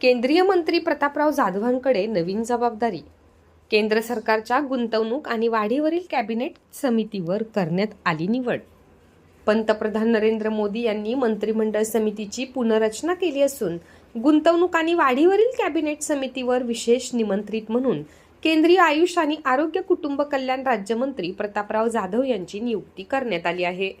केंद्रीय मंत्री प्रतापराव जाधवांकडे नवीन जबाबदारी. केंद्र सरकारच्या गुंतवणूक आणि वाढीवरील कॅबिनेट समितीवर करण्यात आली निवड. पंतप्रधान नरेंद्र मोदी यांनी मंत्रिमंडळ समितीची पुनर्रचना केली असून गुंतवणूक आणि वाढीवरील कॅबिनेट समितीवर विशेष निमंत्रित म्हणून केंद्रीय आयुष आणि आरोग्य कुटुंब कल्याण राज्यमंत्री प्रतापराव जाधव यांची नियुक्ती करण्यात आली आहे.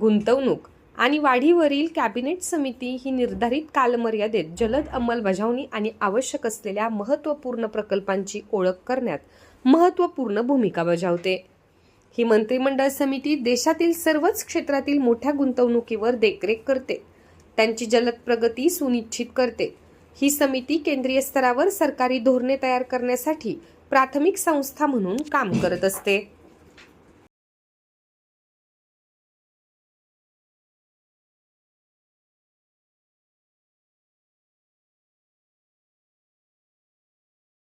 गुंतवणूक आणि वाढीवरील कॅबिनेट समिती ही निर्धारित कालमर्यादेत जलद अंमलबजावणी आणि आवश्यक असलेल्या महत्त्वपूर्ण प्रकल्पांची ओळख करण्यात महत्त्वपूर्ण भूमिका बजावते. ही मंत्रिमंडळ समिती देशातील सर्वच क्षेत्रातील मोठ्या गुंतवणुकीवर देखरेख करते. त्यांची जलद प्रगती सुनिश्चित करते. ही समिती केंद्रीय स्तरावर सरकारी धोरणे तयार करण्यासाठी प्राथमिक संस्था म्हणून काम करत असते.